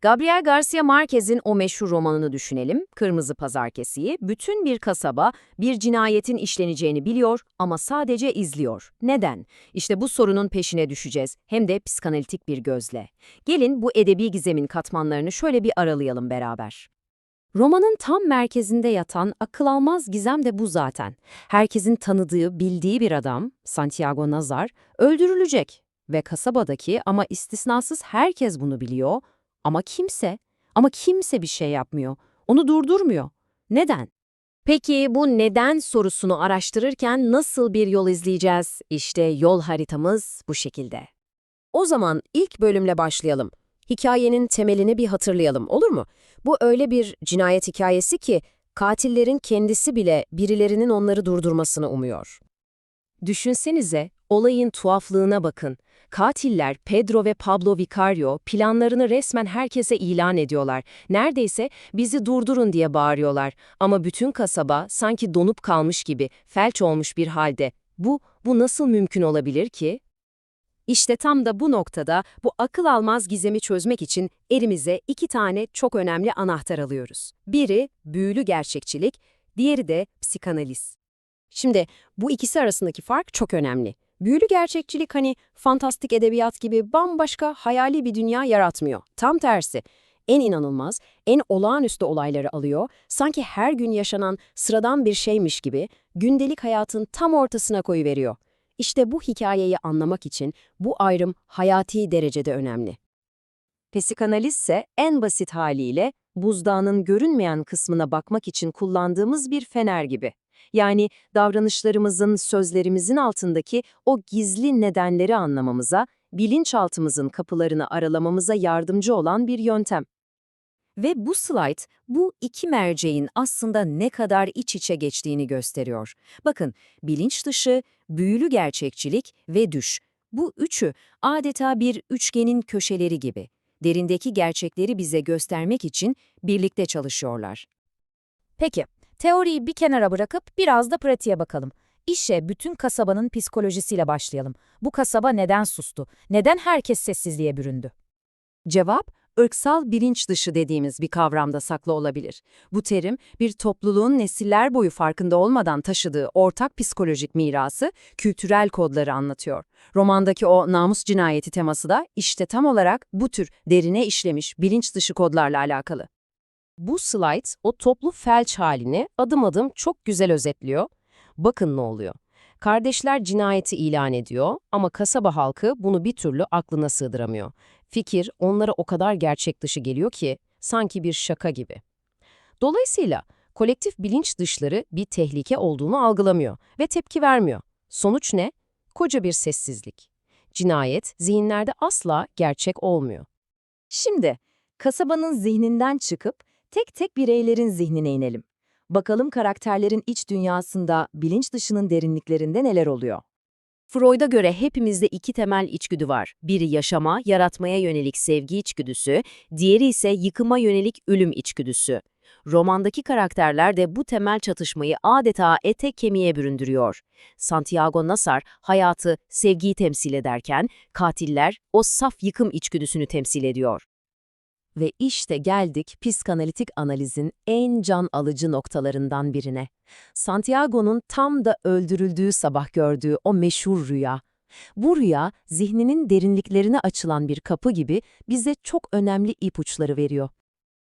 Gabriel Garcia Marquez'in o meşhur romanını düşünelim, Kırmızı Pazarkesi'yi. Bütün bir kasaba bir cinayetin işleneceğini biliyor ama sadece izliyor. Neden? İşte bu sorunun peşine düşeceğiz, hem de psikanalitik bir gözle. Gelin bu edebi gizemin katmanlarını şöyle bir aralayalım beraber. Romanın tam merkezinde yatan akıl almaz gizem de bu zaten. Herkesin tanıdığı, bildiği bir adam, Santiago Nazar, öldürülecek. Ve kasabadaki ama istisnasız herkes bunu biliyor. Ama kimse, ama kimse bir şey yapmıyor. Onu durdurmuyor. Neden? Peki bu neden sorusunu araştırırken nasıl bir yol izleyeceğiz? İşte yol haritamız bu şekilde. O zaman ilk bölümle başlayalım. Hikayenin temelini bir hatırlayalım, olur mu? Bu öyle bir cinayet hikayesi ki katillerin kendisi bile birilerinin onları durdurmasını umuyor. Düşünsenize, olayın tuhaflığına bakın. Katiller Pedro ve Pablo Vicario planlarını resmen herkese ilan ediyorlar. Neredeyse bizi durdurun diye bağırıyorlar. Ama bütün kasaba sanki donup kalmış gibi, felç olmuş bir halde. Bu, bu nasıl mümkün olabilir ki? İşte tam da bu noktada bu akıl almaz gizemi çözmek için elimize iki tane çok önemli anahtar alıyoruz. Biri büyülü gerçekçilik, diğeri de psikanaliz. Şimdi bu ikisi arasındaki fark çok önemli. Büyülü gerçekçilik hani fantastik edebiyat gibi bambaşka hayali bir dünya yaratmıyor. Tam tersi. En inanılmaz, en olağanüstü olayları alıyor, sanki her gün yaşanan sıradan bir şeymiş gibi gündelik hayatın tam ortasına koyuveriyor. İşte bu hikayeyi anlamak için bu ayrım hayati derecede önemli. Psikanaliz ise en basit haliyle buzdağının görünmeyen kısmına bakmak için kullandığımız bir fener gibi. Yani davranışlarımızın, sözlerimizin altındaki o gizli nedenleri anlamamıza, bilinçaltımızın kapılarını aralamamıza yardımcı olan bir yöntem. Ve bu slide bu iki merceğin aslında ne kadar iç içe geçtiğini gösteriyor. Bakın, bilinç dışı, büyülü gerçekçilik ve düş. Bu üçü adeta bir üçgenin köşeleri gibi. Derindeki gerçekleri bize göstermek için birlikte çalışıyorlar. Peki, teoriyi bir kenara bırakıp biraz da pratiğe bakalım. İşe bütün kasabanın psikolojisiyle başlayalım. Bu kasaba neden sustu? Neden herkes sessizliğe büründü? Cevap, ırksal bilinç dışı dediğimiz bir kavramda saklı olabilir. Bu terim, bir topluluğun nesiller boyu farkında olmadan taşıdığı ortak psikolojik mirası, kültürel kodları anlatıyor. Romandaki o namus cinayeti teması da işte tam olarak bu tür derine işlemiş bilinç dışı kodlarla alakalı. Bu slide o toplu felç halini adım adım çok güzel özetliyor. Bakın ne oluyor. Kardeşler cinayeti ilan ediyor ama kasaba halkı bunu bir türlü aklına sığdıramıyor. Fikir onlara o kadar gerçek dışı geliyor ki sanki bir şaka gibi. Dolayısıyla kolektif bilinç dışları bir tehlike olduğunu algılamıyor ve tepki vermiyor. Sonuç ne? Koca bir sessizlik. Cinayet zihinlerde asla gerçek olmuyor. Şimdi kasabanın zihninden çıkıp tek tek bireylerin zihnine inelim. Bakalım karakterlerin iç dünyasında, bilinç dışının derinliklerinde neler oluyor? Freud'a göre hepimizde iki temel içgüdü var. Biri yaşama, yaratmaya yönelik sevgi içgüdüsü, diğeri ise yıkıma yönelik ölüm içgüdüsü. Romandaki karakterler de bu temel çatışmayı adeta ete kemiğe büründürüyor. Santiago Nasar hayatı, sevgiyi temsil ederken, katiller o saf yıkım içgüdüsünü temsil ediyor. Ve işte geldik psikanalitik analizin en can alıcı noktalarından birine. Santiago'nun tam da öldürüldüğü sabah gördüğü o meşhur rüya. Bu rüya, zihninin derinliklerine açılan bir kapı gibi bize çok önemli ipuçları veriyor.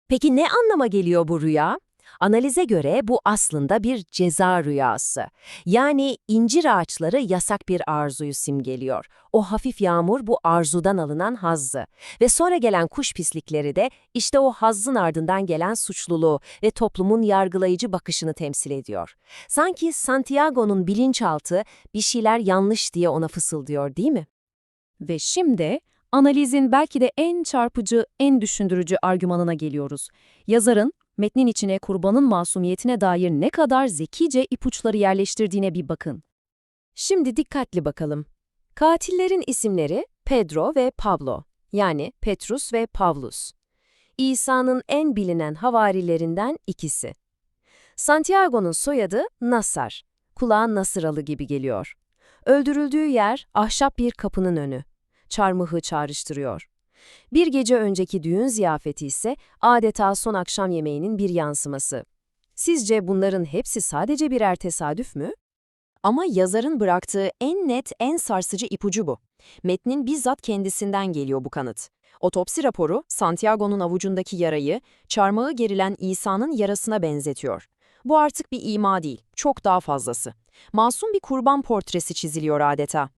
Peki ne anlama geliyor bu rüya? Analize göre bu aslında bir ceza rüyası. Yani incir ağaçları yasak bir arzuyu simgeliyor. O hafif yağmur bu arzudan alınan hazzı. Ve sonra gelen kuş pislikleri de işte o hazzın ardından gelen suçluluğu ve toplumun yargılayıcı bakışını temsil ediyor. Sanki Santiago'nun bilinçaltı bir şeyler yanlış diye ona fısıldıyor değil mi? Ve şimdi analizin belki de en çarpıcı, en düşündürücü argümanına geliyoruz. Yazarın metnin içine kurbanın masumiyetine dair ne kadar zekice ipuçları yerleştirdiğine bir bakın. Şimdi dikkatli bakalım. Katillerin isimleri Pedro ve Pablo, yani Petrus ve Pavlus. İsa'nın en bilinen havarilerinden ikisi. Santiago'nun soyadı Nasar, kulağa Nasıralı gibi geliyor. Öldürüldüğü yer ahşap bir kapının önü. Çarmıhı çağrıştırıyor. Bir gece önceki düğün ziyafeti ise adeta son akşam yemeğinin bir yansıması. Sizce bunların hepsi sadece birer tesadüf mü? Ama yazarın bıraktığı en net, en sarsıcı ipucu bu. Metnin bizzat kendisinden geliyor bu kanıt. Otopsi raporu, Santiago'nun avucundaki yarayı, çarmıha gerilen İsa'nın yarasına benzetiyor. Bu artık bir ima değil, çok daha fazlası. Masum bir kurban portresi çiziliyor adeta.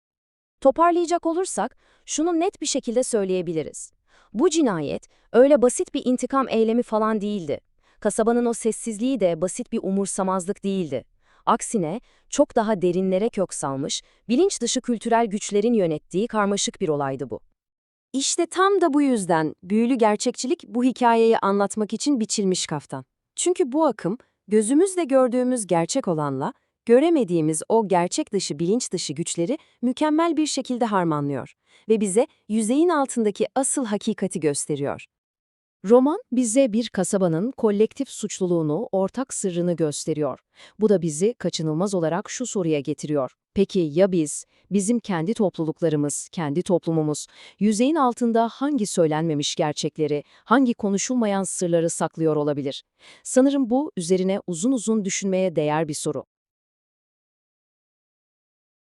Toparlayacak olursak, şunu net bir şekilde söyleyebiliriz. Bu cinayet, öyle basit bir intikam eylemi falan değildi. Kasabanın o sessizliği de basit bir umursamazlık değildi. Aksine, çok daha derinlere kök salmış, bilinç dışı kültürel güçlerin yönettiği karmaşık bir olaydı bu. İşte tam da bu yüzden büyülü gerçekçilik bu hikayeyi anlatmak için biçilmiş kaftan. Çünkü bu akım, gözümüzle gördüğümüz gerçek olanla, göremediğimiz o gerçek dışı bilinç dışı güçleri mükemmel bir şekilde harmanlıyor ve bize yüzeyin altındaki asıl hakikati gösteriyor. Roman bize bir kasabanın kolektif suçluluğunu, ortak sırrını gösteriyor. Bu da bizi kaçınılmaz olarak şu soruya getiriyor. Peki ya biz, bizim kendi topluluklarımız, kendi toplumumuz, yüzeyin altında hangi söylenmemiş gerçekleri, hangi konuşulmayan sırları saklıyor olabilir? Sanırım bu üzerine uzun uzun düşünmeye değer bir soru.